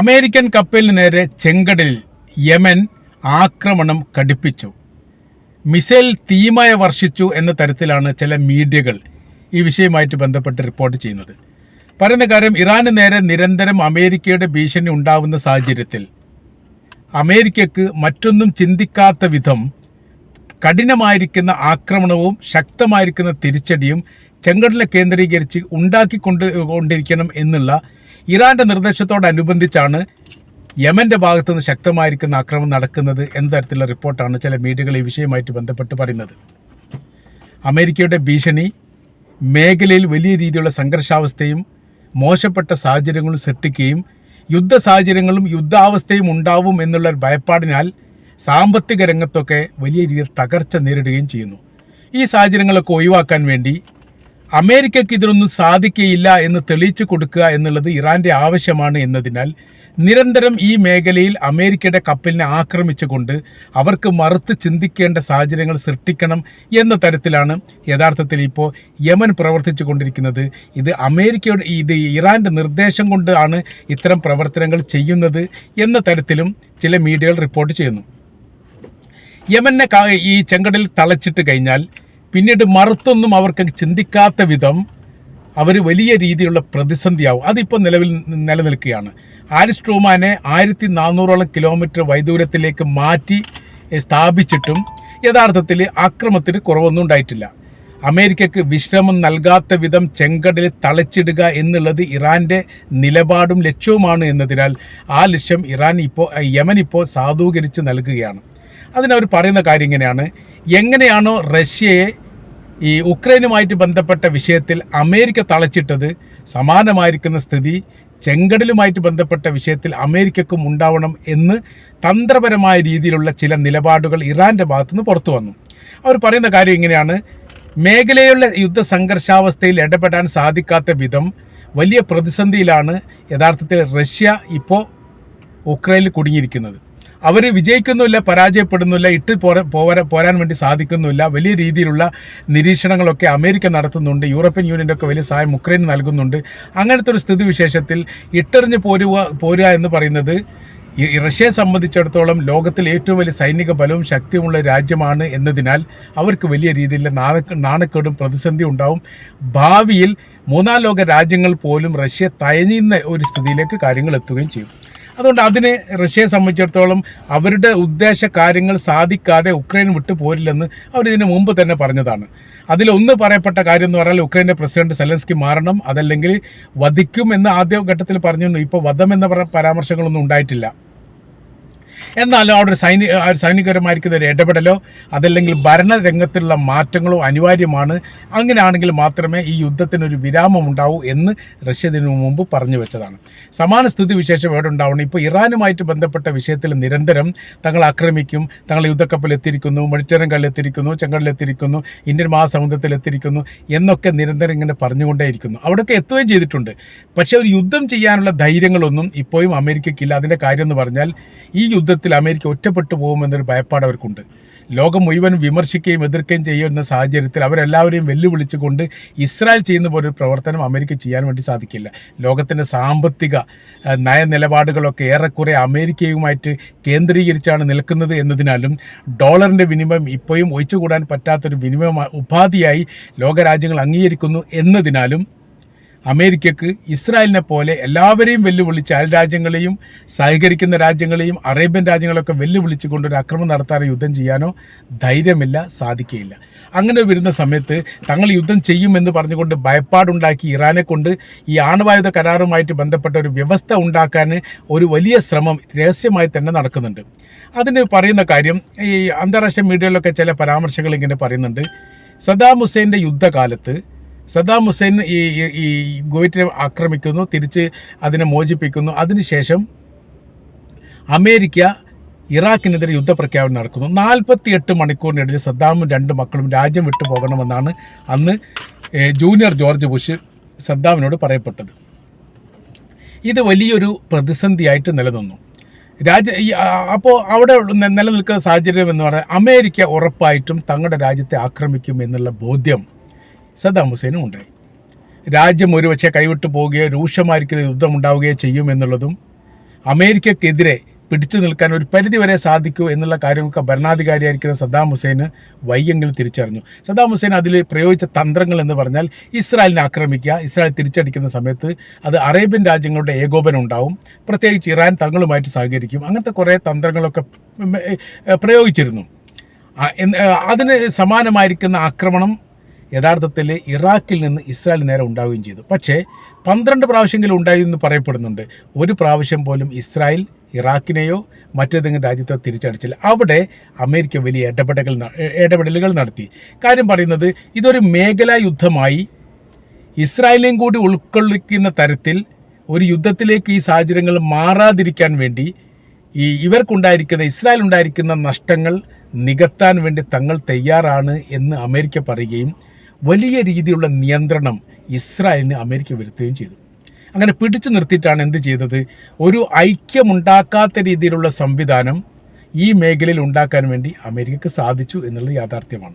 American കപ്പലിന് നേരെ ചെങ്കടലിൽ യമൻ ആക്രമണം കടുപ്പിച്ചു. മിസൈൽ തീമായ വർഷിച്ചു എന്ന തരത്തിലാണ് ചില മീഡിയകൾ ഈ വിഷയവുമായിട്ട് ബന്ധപ്പെട്ട് റിപ്പോർട്ട് ചെയ്യുന്നത്. പറയുന്ന കാര്യം ഇറാന് നേരെ നിരന്തരം അമേരിക്കയുടെ ഭീഷണി ഉണ്ടാവുന്ന സാഹചര്യത്തിൽ അമേരിക്കക്ക് മറ്റൊന്നും ചിന്തിക്കാത്ത വിധം കഠിനമായിരിക്കുന്ന ആക്രമണവും ശക്തമായിരിക്കുന്ന തിരിച്ചടിയും ചെങ്കടലെ കേന്ദ്രീകരിച്ച് ഉണ്ടാക്കിക്കൊണ്ട് കൊണ്ടിരിക്കണം എന്നുള്ള ഇറാന്റെ നിർദ്ദേശത്തോടനുബന്ധിച്ചാണ് യമന്റെ ഭാഗത്തു നിന്ന് ശക്തമായിരിക്കുന്ന ആക്രമണം നടക്കുന്നത് എന്ന തരത്തിലുള്ള റിപ്പോർട്ടാണ് ചില മീഡിയകൾ ഈ വിഷയമായിട്ട് ബന്ധപ്പെട്ട് പറയുന്നത്. അമേരിക്കയുടെ ഭീഷണി മേഖലയിൽ വലിയ രീതിയിലുള്ള സംഘർഷാവസ്ഥയും മോശപ്പെട്ട സാഹചര്യങ്ങളും സൃഷ്ടിക്കുകയും യുദ്ധ സാഹചര്യങ്ങളും യുദ്ധാവസ്ഥയും ഉണ്ടാവും എന്നുള്ള ഭയപ്പാടിനാൽ സാമ്പത്തിക രംഗത്തൊക്കെ വലിയ രീതിയിൽ തകർച്ച നേരിടുകയും ചെയ്യുന്നു. ഈ സാഹചര്യങ്ങളൊക്കെ ഒഴിവാക്കാൻ വേണ്ടി അമേരിക്കയ്ക്ക് ഇതിനൊന്നും സാധിക്കുകയില്ല എന്ന് തെളിയിച്ചു കൊടുക്കുക എന്നുള്ളത് ഇറാന്റെ ആവശ്യമാണ് എന്നതിനാൽ നിരന്തരം ഈ മേഖലയിൽ അമേരിക്കയുടെ കപ്പലിനെ ആക്രമിച്ചുകൊണ്ട് അവർക്ക് മറുത്ത് ചിന്തിക്കേണ്ട സാഹചര്യങ്ങൾ സൃഷ്ടിക്കണം എന്ന തരത്തിലാണ് യഥാർത്ഥത്തിൽ ഇപ്പോൾ യമൻ പ്രവർത്തിച്ചു കൊണ്ടിരിക്കുന്നത് ഇത് അമേരിക്കയുടെ ഇത് ഇറാന്റെ നിർദ്ദേശം കൊണ്ടാണ് ഇത്തരം പ്രവർത്തനങ്ങൾ ചെയ്യുന്നത് എന്ന തരത്തിലും ചില മീഡിയകൾ റിപ്പോർട്ട് ചെയ്യുന്നു. യമനെ ഈ ചെങ്കടൽ തളച്ചിട്ട് കഴിഞ്ഞാൽ പിന്നീട് മറുത്തൊന്നും അവർക്ക് ചിന്തിക്കാത്ത വിധം അവർ വലിയ രീതിയിലുള്ള പ്രതിസന്ധിയാവും. അതിപ്പോൾ നിലവിൽ നിലനിൽക്കുകയാണ്. ആരിസ് ട്രൂമാനെ ആയിരത്തി നാനൂറോളം കിലോമീറ്റർ വൈദൂരത്തിലേക്ക് മാറ്റി സ്ഥാപിച്ചിട്ടും യഥാർത്ഥത്തിൽ ആക്രമത്തിന് കുറവൊന്നും ഉണ്ടായിട്ടില്ല. അമേരിക്കക്ക് വിശ്രമം നൽകാത്ത വിധം ചെങ്കടലിൽ തളച്ചിടുക എന്നുള്ളത് ഇറാന്റെ നിലപാടും ലക്ഷ്യവുമാണ് എന്നതിനാൽ ആ ലക്ഷ്യം ഇറാൻ ഇപ്പോൾ യമൻ ഇപ്പോൾ സാധൂകരിച്ച് നൽകുകയാണ്. അതിനവർ പറയുന്ന കാര്യം ഇങ്ങനെയാണ്. എങ്ങനെയാണോ റഷ്യയെ ഈ ഉക്രൈനുമായിട്ട് ബന്ധപ്പെട്ട വിഷയത്തിൽ അമേരിക്ക തളച്ചിട്ടത് സമാനമായിരിക്കുന്ന സ്ഥിതി ചെങ്കടലുമായിട്ട് ബന്ധപ്പെട്ട വിഷയത്തിൽ അമേരിക്കക്കും ഉണ്ടാവണം എന്ന് തന്ത്രപരമായ രീതിയിലുള്ള ചില നിലപാടുകൾ ഇറാന്റെ ഭാഗത്തുനിന്ന് പുറത്തു വന്നു. അവർ പറയുന്ന കാര്യം ഇങ്ങനെയാണ്. മേഖലയിലുള്ള യുദ്ധ സംഘർഷാവസ്ഥയിൽ ഇടപെടാൻ സാധിക്കാത്ത വിധം വലിയ പ്രതിസന്ധിയിലാണ് യഥാർത്ഥത്തിൽ റഷ്യ ഇപ്പോൾ ഉക്രൈനിൽ കുടുങ്ങിയിരിക്കുന്നത്. അവർ വിജയിക്കുന്നില്ല പരാജയപ്പെടുന്നില്ല ഇട്ട് പോര പോരാ പോരാൻ വേണ്ടി സാധിക്കുന്നില്ല. വലിയ രീതിയിലുള്ള നിരീക്ഷണങ്ങളൊക്കെ അമേരിക്ക നടത്തുന്നുണ്ട്. യൂറോപ്യൻ യൂണിയന്റെ ഒക്കെ വലിയ സഹായം ഉക്രൈന് നൽകുന്നുണ്ട്. അങ്ങനത്തെ ഒരു സ്ഥിതിവിശേഷത്തിൽ ഇട്ടെറിഞ്ഞ് പോരുക പോരുക എന്ന് പറയുന്നത് ഈ റഷ്യയെ സംബന്ധിച്ചിടത്തോളം ലോകത്തിൽ ഏറ്റവും വലിയ സൈനിക ബലവും ശക്തിയുമുള്ള രാജ്യമാണ് എന്നതിനാൽ അവർക്ക് വലിയ രീതിയിലുള്ള നാണ നാണക്കേടും പ്രതിസന്ധി ഉണ്ടാവും. ഭാവിയിൽ മൂന്നാം ലോക രാജ്യങ്ങൾ പോലും റഷ്യ തയഞ്ഞുന്ന ഒരു സ്ഥിതിയിലേക്ക് കാര്യങ്ങൾ എത്തുകയും ചെയ്യും. അതുകൊണ്ട് അതിന് റഷ്യയെ സംബന്ധിച്ചിടത്തോളം അവരുടെ ഉദ്ദേശ കാര്യങ്ങൾ സാധിക്കാതെ ഉക്രൈൻ വിട്ടു പോരില്ലെന്ന് അവർ ഇതിന് മുമ്പ് തന്നെ പറഞ്ഞതാണ്. അതിലൊന്ന് പറയപ്പെട്ട കാര്യം എന്ന് പറഞ്ഞാൽ ഉക്രൈന്റെ പ്രസിഡന്റ് സെലൻസ്കി മാറണം അതല്ലെങ്കിൽ വധിക്കും എന്ന് ആദ്യ ഘട്ടത്തിൽ പറഞ്ഞിരുന്നു. ഇപ്പോൾ വധം എന്ന പരാമർശങ്ങളൊന്നും ഉണ്ടായിട്ടില്ല. എന്നാലും അവിടെ ഒരു സൈനിക സൈനികരമായിരിക്കുന്ന ഒരു ഇടപെടലോ? അതല്ലെങ്കിൽ ഭരണരംഗത്തുള്ള മാറ്റങ്ങളോ അനിവാര്യമാണ്? അങ്ങനെയാണെങ്കിൽ മാത്രമേ ഈ യുദ്ധത്തിനൊരു വിരാമം ഉണ്ടാവൂ എന്ന് റഷ്യ ഇതിനു മുമ്പ് പറഞ്ഞു വെച്ചതാണ്. സമാന സ്ഥിതി വിശേഷം എവിടെ ഉണ്ടാവണം. ഇപ്പോൾ ഇറാനുമായിട്ട് ബന്ധപ്പെട്ട വിഷയത്തിൽ നിരന്തരം തങ്ങൾ ആക്രമിക്കും തങ്ങൾ യുദ്ധക്കപ്പൽ എത്തിയിരിക്കുന്നു എത്തിയിരിക്കുന്നു ചെങ്കടലിൽ എത്തിയിരിക്കുന്നു ഇന്ത്യൻ മഹാസമുദ്രത്തിൽ എത്തിയിരിക്കുന്നു എന്നൊക്കെ നിരന്തരം ഇങ്ങനെ പറഞ്ഞുകൊണ്ടേയിരിക്കുന്നു. അവിടെയൊക്കെ എത്തുകയും ചെയ്തിട്ടുണ്ട്. പക്ഷേ ഒരു യുദ്ധം ചെയ്യാനുള്ള ധൈര്യങ്ങളൊന്നും ഇപ്പോഴും അമേരിക്കയ്ക്കില്ല. അതിന്റെ കാര്യം എന്ന് പറഞ്ഞാൽ ഈ യുദ്ധത്തിൽ അമേരിക്ക ഒറ്റപ്പെട്ടു പോകുമെന്നൊരു ഭയപ്പാട് അവർക്കുണ്ട്. ലോകം മുഴുവൻ വിമർശിക്കുകയും എതിർക്കുകയും ചെയ്യുന്ന സാഹചര്യത്തിൽ അവരെല്ലാവരെയും വെല്ലുവിളിച്ചുകൊണ്ട് ഇസ്രായേൽ ചെയ്യുന്ന പോലെ ഒരു പ്രവർത്തനം അമേരിക്ക ചെയ്യാൻ വേണ്ടി സാധിക്കില്ല. ലോകത്തിന്റെ സാമ്പത്തിക നയനിലപാടുകളൊക്കെ ഏറെക്കുറെ അമേരിക്കയുമായിട്ട് കേന്ദ്രീകരിച്ചാണ് നിൽക്കുന്നത് എന്നതിനാലും ഡോളറിന്റെ വിനിമയം ഇപ്പോഴും ഒഴിച്ചുകൂടാൻ പറ്റാത്തൊരു വിനിമയ ഉപാധിയായി ലോകരാജ്യങ്ങൾ അംഗീകരിക്കുന്നു എന്നതിനാലും അമേരിക്കക്ക് ഇസ്രായേലിനെ പോലെ എല്ലാവരെയും വെല്ലുവിളിച്ച് അയൽ രാജ്യങ്ങളെയും സഹകരിക്കുന്ന രാജ്യങ്ങളെയും അറേബ്യൻ രാജ്യങ്ങളൊക്കെ വെല്ലുവിളിച്ചുകൊണ്ട് ഒരു ആക്രമണം നടത്താനോ യുദ്ധം ചെയ്യാനോ ധൈര്യമില്ല സാധിക്കുകയില്ല. അങ്ങനെ വരുന്ന സമയത്ത് തങ്ങൾ യുദ്ധം ചെയ്യുമെന്ന് പറഞ്ഞുകൊണ്ട് ഭയപ്പാടുണ്ടാക്കി ഇറാനെ കൊണ്ട് ഈ ആണവായുധ കരാറുമായിട്ട് ബന്ധപ്പെട്ട ഒരു വ്യവസ്ഥ ഉണ്ടാക്കാൻ ഒരു വലിയ ശ്രമം രഹസ്യമായി തന്നെ നടക്കുന്നുണ്ട്. അതിന് പറയുന്ന കാര്യം ഈ അന്താരാഷ്ട്ര മീഡിയയിലൊക്കെ ചില പരാമർശങ്ങൾ ഇങ്ങനെ പറയുന്നുണ്ട്. സദാം ഹുസൈന്റെ യുദ്ധകാലത്ത് സദാം ഹുസൈൻ ഈ ഈ- ആക്രമിക്കുന്നു തിരിച്ച് അതിനെ മോചിപ്പിക്കുന്നു. അതിനുശേഷം അമേരിക്ക ഇറാഖിനെതിരെ യുദ്ധപ്രഖ്യാപനം നടക്കുന്നു. നാൽപ്പത്തി എട്ട് മണിക്കൂറിനിടയിൽ സദ്ദാമും രണ്ട് മക്കളും രാജ്യം വിട്ടു പോകണമെന്നാണ് അന്ന് ജൂനിയർ ജോർജ് ബുഷ് സദ്ദാമിനോട് പറയപ്പെട്ടത്. ഇത് വലിയൊരു പ്രതിസന്ധിയായിട്ട് നിലനിന്നു. രാജ്യ അപ്പോൾ അവിടെ നിലനിൽക്കുന്ന സാഹചര്യം എന്ന് പറഞ്ഞാൽ അമേരിക്ക ഉറപ്പായിട്ടും തങ്ങളുടെ രാജ്യത്തെ ആക്രമിക്കും എന്നുള്ള ബോധ്യം സദ്ദാം ഹുസൈനും ഉണ്ടായി. രാജ്യം ഒരുപക്ഷെ കൈവിട്ടു പോവുകയോ രൂക്ഷമായിരിക്കുന്ന യുദ്ധം ഉണ്ടാവുകയോ ചെയ്യുമെന്നുള്ളതും അമേരിക്കക്കെതിരെ പിടിച്ചു നിൽക്കാൻ ഒരു പരിധിവരെ സാധിക്കൂ എന്നുള്ള കാര്യമൊക്കെ ഭരണാധികാരിയായിരിക്കുന്ന സദ്ദാം ഹുസൈന് വയ്യെങ്കിൽ തിരിച്ചറിഞ്ഞു. സദ്ദാം ഹുസൈൻ അതിൽ പ്രയോഗിച്ച തന്ത്രങ്ങൾ എന്ന് പറഞ്ഞാൽ ഇസ്രായേലിനെ ആക്രമിക്കുക ഇസ്രായേൽ തിരിച്ചടിക്കുന്ന സമയത്ത് അത് അറേബ്യൻ രാജ്യങ്ങളുടെ ഏകോപനം ഉണ്ടാവും പ്രത്യേകിച്ച് ഇറാൻ തങ്ങളുമായിട്ട് സഹകരിക്കും അങ്ങനത്തെ കുറേ തന്ത്രങ്ങളൊക്കെ പ്രയോഗിച്ചിരുന്നു. അതിന് സമാനമായിരിക്കുന്ന ആക്രമണം യഥാർത്ഥത്തിൽ ഇറാഖിൽ നിന്ന് ഇസ്രായേൽ നേരെ ഉണ്ടാവുകയും ചെയ്തു. പക്ഷേ പന്ത്രണ്ട് പ്രാവശ്യമെങ്കിലും ഉണ്ടായി എന്ന് പറയപ്പെടുന്നുണ്ട്. ഒരു പ്രാവശ്യം പോലും ഇസ്രായേൽ ഇറാഖിനെയോ മറ്റേതെങ്കിലും രാജ്യത്തോ തിരിച്ചടിച്ചില്ല. അവിടെ അമേരിക്ക വലിയ ഇടപെടലുകൾ ഇടപെടലുകൾ നടത്തി. കാര്യം പറയുന്നത് ഇതൊരു മേഖലാ യുദ്ധമായി ഇസ്രായേലിനെയും കൂടി ഉൾക്കൊള്ളിക്കുന്ന തരത്തിൽ ഒരു യുദ്ധത്തിലേക്ക് ഈ സാഹചര്യങ്ങൾ മാറാതിരിക്കാൻ വേണ്ടി ഈ ഇവർക്കുണ്ടായിരിക്കുന്ന ഇസ്രായേൽ ഉണ്ടായിരിക്കുന്ന നഷ്ടങ്ങൾ നികത്താൻ വേണ്ടി തങ്ങൾ തയ്യാറാണ് എന്ന് അമേരിക്ക പറയുകയും വലിയ രീതിയിലുള്ള നിയന്ത്രണം ഇസ്രായേലിന് അമേരിക്ക വരുത്തുകയും ചെയ്തു. അങ്ങനെ പിടിച്ചു നിർത്തിയിട്ടാണ് എന്ത് ചെയ്തത്? ഒരു ഐക്യമുണ്ടാക്കാത്ത രീതിയിലുള്ള സംവിധാനം ഈ മേഖലയിൽ ഉണ്ടാക്കാൻ വേണ്ടി അമേരിക്കക്ക് സാധിച്ചു എന്നുള്ളത് യാഥാർത്ഥ്യമാണ്.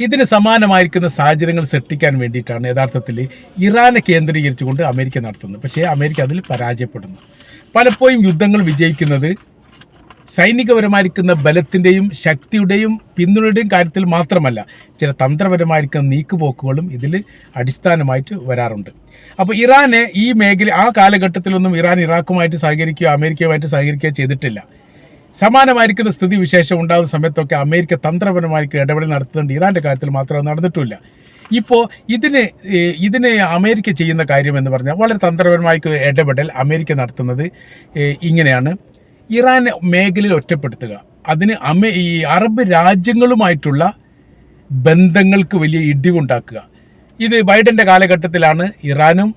ഇതിന് സമാനമായിരിക്കുന്ന സാഹചര്യങ്ങൾ സൃഷ്ടിക്കാൻ വേണ്ടിയിട്ടാണ് യഥാർത്ഥത്തിൽ ഇറാനെ കേന്ദ്രീകരിച്ചുകൊണ്ട് അമേരിക്ക നടത്തുന്നത്. പക്ഷേ അമേരിക്ക അതിൽ പരാജയപ്പെടുന്നു. പലപ്പോഴും യുദ്ധങ്ങൾ വിജയിക്കുന്നത് സൈനികപരമായിരിക്കുന്ന ബലത്തിന്റെയും ശക്തിയുടെയും പിന്തുണയുടെയും കാര്യത്തിൽ മാത്രമല്ല ചില തന്ത്രപരമായിരിക്കുന്ന നീക്കുപോക്കുകളും ഇതിൽ അടിസ്ഥാനമായിട്ട് വരാറുണ്ട്. അപ്പോൾ ഇറാനെ ഈ മേഖല ആ കാലഘട്ടത്തിലൊന്നും ഇറാൻ ഇറാഖുമായിട്ട് സഹകരിക്കുകയോ അമേരിക്കയുമായിട്ട് സഹകരിക്കുകയോ ചെയ്തിട്ടില്ല. സമാനമായിരിക്കുന്ന സ്ഥിതി വിശേഷം ഉണ്ടാകുന്ന സമയത്തൊക്കെ അമേരിക്ക തന്ത്രപരമായിരിക്കും ഇടപെടൽ നടത്തുന്നുണ്ട്. ഇറാന്റെ കാര്യത്തിൽ മാത്രം നടന്നിട്ടില്ല. ഇപ്പോൾ ഇതിന് ഇതിന് അമേരിക്ക ചെയ്യുന്ന കാര്യം എന്ന് പറഞ്ഞാൽ വളരെ തന്ത്രപരമായിരിക്കും ഇടപെടൽ അമേരിക്ക നടത്തുന്നത് ഇങ്ങനെയാണ്. ഇറാൻ മേഖലയിൽ ഒറ്റപ്പെടുത്തുക. അതിന് അമേ ഈ അറബ് രാജ്യങ്ങളുമായിട്ടുള്ള ബന്ധങ്ങൾക്ക് വലിയ ഇടിവുണ്ടാക്കുക. ഇത് ബൈഡന്റെ കാലഘട്ടത്തിലാണ് ഇറാനും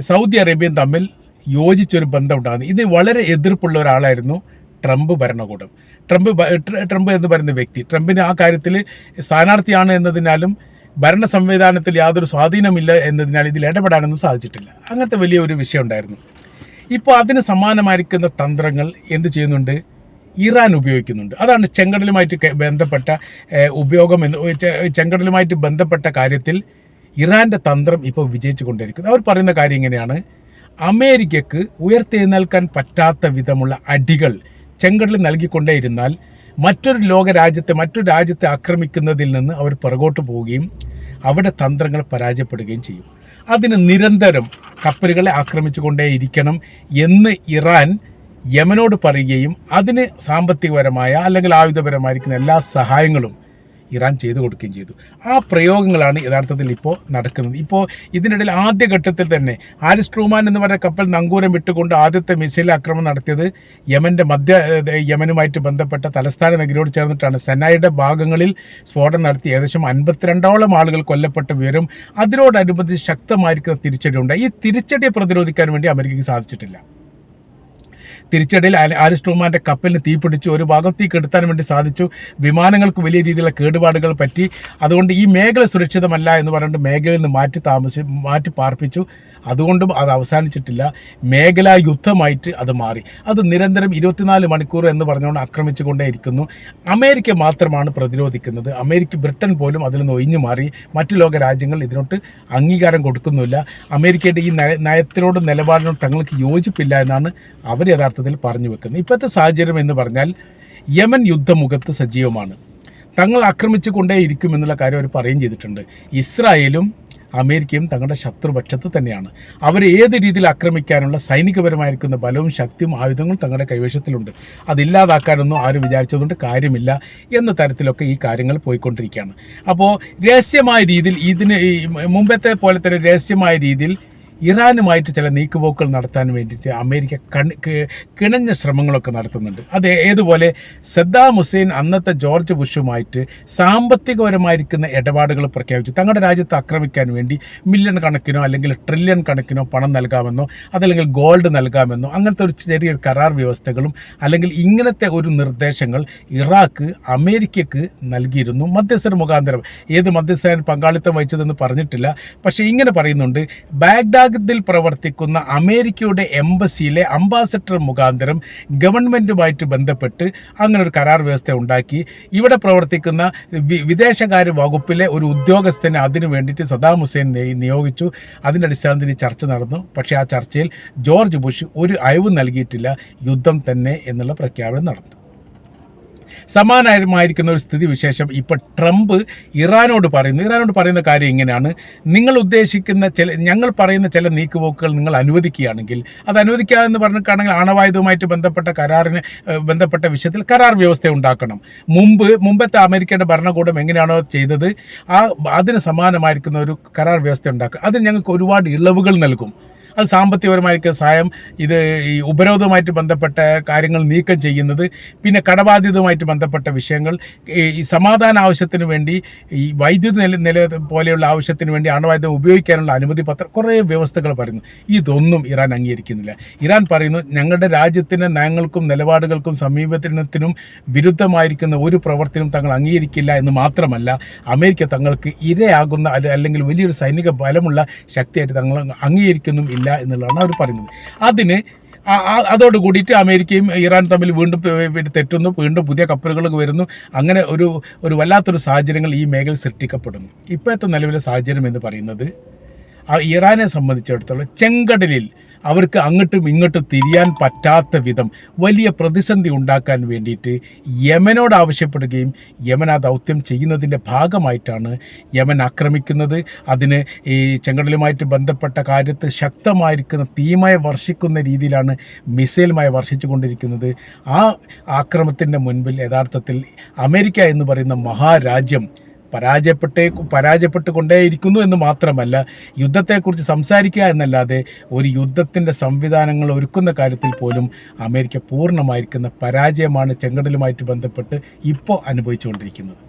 സൗദി അറേബ്യയും തമ്മിൽ യോജിച്ചൊരു ബന്ധം ഉണ്ടാകുന്നത് ഇത് വളരെ എതിർപ്പുള്ള ഒരാളായിരുന്നു ട്രംപ് ഭരണകൂടം. ട്രംപ് ട്രംപ് എന്ന് പറയുന്ന വ്യക്തി. ട്രംപിന് ആ കാര്യത്തിൽ സ്ഥാനാർത്ഥിയാണ് എന്നതിനാലും ഭരണ സംവിധാനത്തിൽ യാതൊരു സ്വാധീനമില്ല എന്നതിനാൽ ഇതിൽ ഇടപെടാനൊന്നും സാധിച്ചിട്ടില്ല. അങ്ങനത്തെ വലിയൊരു വിഷയം ഉണ്ടായിരുന്നു. ഇപ്പോൾ അതിന് സമാനമായിരിക്കുന്ന തന്ത്രങ്ങൾ എന്ത് ചെയ്യുന്നുണ്ട്? ഇറാൻ ഉപയോഗിക്കുന്നുണ്ട്. അതാണ് ചെങ്കടലുമായിട്ട് ബന്ധപ്പെട്ട ഉപയോഗം എന്ന് ചെങ്കടലുമായിട്ട് ബന്ധപ്പെട്ട കാര്യത്തിൽ ഇറാന്റെ തന്ത്രം ഇപ്പോൾ വിജയിച്ചു കൊണ്ടിരിക്കുന്നു. അവർ പറയുന്ന കാര്യം ഇങ്ങനെയാണ്. അമേരിക്കക്ക് ഉയർത്തെഴുന്നേൽക്കാൻ പറ്റാത്ത വിധമുള്ള അടികൾ ചെങ്കടൽ നൽകിക്കൊണ്ടേയിരുന്നാൽ മറ്റൊരു ലോക രാജ്യത്തെ മറ്റൊരു രാജ്യത്തെ ആക്രമിക്കുന്നതിൽ നിന്ന് അവർ പുറകോട്ട് പോവുകയും അവിടെ തന്ത്രങ്ങൾ പരാജയപ്പെടുകയും ചെയ്യും. അതിന് നിരന്തരം കപ്പലുകളെ ആക്രമിച്ചുകൊണ്ടേയിരിക്കണം എന്ന് ഇറാൻ യമനോട് പറയുകയും അതിന് സാമ്പത്തികപരമായ അല്ലെങ്കിൽ ആയുധപരമായിരിക്കുന്ന എല്ലാ സഹായങ്ങളും ഇറാൻ ചെയ്തു കൊടുക്കുകയും ചെയ്തു. ആ പ്രയോഗങ്ങളാണ് യഥാർത്ഥത്തിൽ ഇപ്പോൾ നടക്കുന്നത്. ഇപ്പോൾ ഇതിനിടയിൽ ആദ്യ ഘട്ടത്തിൽ തന്നെ ആലിസ് ട്രൂമാൻ എന്ന് പറഞ്ഞ കപ്പൽ നങ്കൂരം വിട്ടുകൊണ്ട് ആദ്യത്തെ മിസൈൽ ആക്രമണം നടത്തിയത് യമന്റെ മധ്യ യമനുമായിട്ട് ബന്ധപ്പെട്ട തലസ്ഥാന നഗരിയോട് ചേർന്നിട്ടാണ്. സെനായുടെ ഭാഗങ്ങളിൽ സ്ഫോടനം നടത്തി ഏകദേശം അൻപത്തിരണ്ടോളം ആളുകൾ കൊല്ലപ്പെട്ട വിവരം അതിനോടനുബന്ധിച്ച് ശക്തമായിരിക്കുന്ന തിരിച്ചടി ഉണ്ട് ഈ തിരിച്ചടിയെ പ്രതിരോധിക്കാൻ വേണ്ടി അമേരിക്കയ്ക്ക് സാധിച്ചിട്ടില്ല. തിരിച്ചടിയിൽ ട്രൂമാന്റെ കപ്പലിന് തീപിടിച്ചു ഒരു ഭാഗം തീ കെടുത്താൻ വേണ്ടി സാധിച്ചു. വിമാനങ്ങൾക്ക് വലിയ രീതിയിലുള്ള കേടുപാടുകൾ പറ്റി. അതുകൊണ്ട് ഈ മേഖല സുരക്ഷിതമല്ല എന്ന് പറഞ്ഞിട്ട് മേഖലയിൽ നിന്ന് മാറ്റി താമസി മാറ്റി പാർപ്പിച്ചു. അതുകൊണ്ടും അത് അവസാനിച്ചിട്ടില്ല. മേഖലാ യുദ്ധമായിട്ട് അത് മാറി. അത് നിരന്തരം ഇരുപത്തിനാല് മണിക്കൂർ എന്ന് പറഞ്ഞുകൊണ്ട് ആക്രമിച്ചുകൊണ്ടേയിരിക്കുന്നു. അമേരിക്ക മാത്രമാണ് പ്രതിരോധിക്കുന്നത്. അമേരിക്ക ബ്രിട്ടൻ പോലും അതിൽ നിന്ന് ഒഴിഞ്ഞു മാറി. മറ്റു ലോക രാജ്യങ്ങൾ ഇതിനോട്ട് അംഗീകാരം കൊടുക്കുന്നില്ല അമേരിക്കയുടെ ഈ നയ നയത്തിനോടും നിലപാടിനോടും തങ്ങൾക്ക് യോജിപ്പില്ല എന്നാണ് അവർ യഥാർത്ഥത്തിൽ പറഞ്ഞു വെക്കുന്നത്. ഇപ്പോഴത്തെ സാഹചര്യം എന്ന് പറഞ്ഞാൽ യമൻ യുദ്ധമുഖത്ത് സജീവമാണ്. തങ്ങൾ ആക്രമിച്ചു കൊണ്ടേയിരിക്കും എന്നുള്ള കാര്യം അവർ പറയുകയും ചെയ്തിട്ടുണ്ട്. ഇസ്രായേലും അമേരിക്കയും തങ്ങളുടെ ശത്രുപക്ഷത്ത് തന്നെയാണ്. അവർ ഏത് രീതിയിൽ ആക്രമിക്കാനുള്ള സൈനികപരമായിരിക്കുന്ന ബലവും ശക്തിയും ആയുധങ്ങളും തങ്ങളുടെ കൈവശത്തിലുണ്ട്. അതില്ലാതാക്കാനൊന്നും ആരും വിചാരിച്ചതുകൊണ്ട് കാര്യമില്ല എന്ന തരത്തിലൊക്കെ ഈ കാര്യങ്ങൾ പോയിക്കൊണ്ടിരിക്കുകയാണ്. അപ്പോൾ രഹസ്യമായ രീതിയിൽ ഇതിന് മുമ്പത്തെ പോലെ തന്നെ രഹസ്യമായ രീതിയിൽ ഇറാനുമായിട്ട് ചില നീക്കുപോക്കുകൾ നടത്താൻ വേണ്ടിയിട്ട് അമേരിക്ക കണ് കിണഞ്ഞ ശ്രമങ്ങളൊക്കെ നടത്തുന്നുണ്ട്. അത് ഏതുപോലെ സദ്ദാം ഹുസൈൻ അന്നത്തെ ജോർജ് ബുഷുമായിട്ട് സാമ്പത്തികപരമായിരിക്കുന്ന ഇടപാടുകൾ പ്രഖ്യാപിച്ചു. തങ്ങളുടെ രാജ്യത്ത് ആക്രമിക്കാൻ വേണ്ടി മില്യൺ കണക്കിനോ അല്ലെങ്കിൽ ട്രില്യൺ കണക്കിനോ പണം നൽകാമെന്നോ അതല്ലെങ്കിൽ ഗോൾഡ് നൽകാമെന്നോ അങ്ങനത്തെ ഒരു ചെറിയൊരു കരാർ വ്യവസ്ഥകളും അല്ലെങ്കിൽ ഇങ്ങനത്തെ ഒരു നിർദ്ദേശങ്ങൾ ഇറാഖ് അമേരിക്കക്ക് നൽകിയിരുന്നു. മധ്യസ്ഥർ മുഖാന്തരം. ഏത് മധ്യസ്ഥൻ പങ്കാളിത്തം വഹിച്ചതെന്ന് പറഞ്ഞിട്ടില്ല. പക്ഷേ ഇങ്ങനെ പറയുന്നുണ്ട് ബാഗ്ദാദ് റിയാദിൽ പ്രവർത്തിക്കുന്ന അമേരിക്കയുടെ എംബസിയിലെ അംബാസഡർ മുഖാന്തരം ഗവൺമെന്റുമായിട്ട് ബന്ധപ്പെട്ട് അങ്ങനെ ഒരു കരാർ വ്യവസ്ഥ ഉണ്ടാക്കി. ഇവിടെ പ്രവർത്തിക്കുന്ന വിദേശകാര്യ വകുപ്പിലെ ഒരു ഉദ്യോഗസ്ഥനെ അതിനു വേണ്ടിയിട്ട് സദാം ഹുസൈൻ നിയോഗിച്ചു. അതിന്റെ അടിസ്ഥാനത്തിൽ ചർച്ച നടന്നു. പക്ഷേ ആ ചർച്ചയിൽ ജോർജ് ബുഷ് ഒരു അയവ് നൽകിയിട്ടില്ല. യുദ്ധം തന്നെ എന്നുള്ള പ്രഖ്യാപനം നടന്നു. സമാനമായിരിക്കുന്ന ഒരു സ്ഥിതി വിശേഷം ഇപ്പോൾ ട്രംപ് ഇറാനോട് പറയുന്നു. ഇറാനോട് പറയുന്ന കാര്യം ഇങ്ങനെയാണ്. നിങ്ങൾ ഉദ്ദേശിക്കുന്ന ചില ഞങ്ങൾ പറയുന്ന ചില നീക്കുപോക്കുകൾ നിങ്ങൾ അനുവദിക്കുകയാണെങ്കിൽ അത് അനുവദിക്കാതെന്ന് പറഞ്ഞിട്ടാണെങ്കിൽ ആണവായുധവുമായിട്ട് ബന്ധപ്പെട്ട കരാറിന് ബന്ധപ്പെട്ട വിഷയത്തിൽ കരാർ വ്യവസ്ഥ ഉണ്ടാക്കണം. മുമ്പ് മുമ്പത്തെ അമേരിക്കയുടെ ഭരണകൂടം എങ്ങനെയാണോ ചെയ്തത് ആ അതിന് സമാനമായിരിക്കുന്ന ഒരു കരാർ വ്യവസ്ഥ ഉണ്ടാക്കുക അതിന് ഞങ്ങൾക്ക് ഒരുപാട് ഇളവുകൾ നൽകും. അത് സാമ്പത്തികപരമായിരിക്കും സഹായം ഇത് ഈ ഉപരോധവുമായിട്ട് ബന്ധപ്പെട്ട കാര്യങ്ങൾ നീക്കം ചെയ്യുന്നത് പിന്നെ കടബാധ്യതയുമായിട്ട് ബന്ധപ്പെട്ട വിഷയങ്ങൾ ഈ ഈ സമാധാന ആവശ്യത്തിന് വേണ്ടി ഈ വൈദ്യുതി നില നില പോലെയുള്ള ആവശ്യത്തിന് വേണ്ടി അണുവായുധം ഉപയോഗിക്കാനുള്ള അനുമതി പത്രം കുറേ വ്യവസ്ഥകൾ പറയുന്നു. ഇതൊന്നും ഇറാൻ അംഗീകരിക്കുന്നില്ല. ഇറാൻ പറയുന്നു ഞങ്ങളുടെ രാജ്യത്തിന്റെ നയങ്ങൾക്കും നിലപാടുകൾക്കും സമീപനത്തിനും വിരുദ്ധമായിരിക്കുന്ന ഒരു പ്രവർത്തനം തങ്ങൾ അംഗീകരിക്കില്ല എന്ന് മാത്രമല്ല അമേരിക്ക തങ്ങൾക്ക് ഇരയാകുന്ന അല്ലെങ്കിൽ വലിയൊരു സൈനിക ബലമുള്ള ശക്തിയായിട്ട് തങ്ങൾ അംഗീകരിക്കുന്നും ഇല്ല എന്നുള്ളതാണ് അവർ പറയുന്നത്. അതിന് അതോട് കൂടിയിട്ട് അമേരിക്കയും ഇറാൻ തമ്മിൽ വീണ്ടും തെറ്റുന്നു. വീണ്ടും പുതിയ കപ്പലുകൾ വരുന്നു. അങ്ങനെ ഒരു ഒരു വല്ലാത്തൊരു സാഹചര്യങ്ങൾ ഈ മേഖല സൃഷ്ടിക്കപ്പെടുന്നു. ഇപ്പോഴത്തെ നിലവിലെ സാഹചര്യം എന്ന് പറയുന്നത് ആ ഇറാനെ സംബന്ധിച്ചിടത്തോളം ചെങ്കടലിൽ അവർക്ക് അങ്ങോട്ടും ഇങ്ങോട്ടും തിരിയാൻ പറ്റാത്ത വിധം വലിയ പ്രതിസന്ധി ഉണ്ടാക്കാൻ വേണ്ടിയിട്ട് യമനോട് ആവശ്യപ്പെടുകയും യമൻ ആ ദൗത്യം ചെയ്യുന്നതിന്റെ ഭാഗമായിട്ടാണ് യമൻ ആക്രമിക്കുന്നത്. അതിന് ഈ ചെങ്കടലുമായിട്ട് ബന്ധപ്പെട്ട കാര്യത്തിൽ ശക്തമായിരിക്കുന്ന തീമയ വർഷിക്കുന്ന രീതിയിലാണ് മിസൈലുമായി വർഷിച്ചു കൊണ്ടിരിക്കുന്നത് ആ ആക്രമത്തിന്റെ മുൻപിൽ യഥാർത്ഥത്തിൽ അമേരിക്ക എന്ന് പറയുന്ന മഹാരാജ്യം പരാജയപ്പെട്ടേ പരാജയപ്പെട്ട് കൊണ്ടേയിരിക്കുന്നു എന്ന് മാത്രമല്ല യുദ്ധത്തെക്കുറിച്ച് സംസാരിക്കുക എന്നല്ലാതെ ഒരു യുദ്ധത്തിന്റെ സംവിധാനങ്ങൾ ഒരുക്കുന്ന കാര്യത്തിൽ പോലും അമേരിക്ക പൂർണമായിരിക്കുന്ന പരാജയമാണ് ചെങ്കടലുമായിട്ട് ബന്ധപ്പെട്ട് ഇപ്പോൾ അനുഭവിച്ചുകൊണ്ടിരിക്കുന്നത്.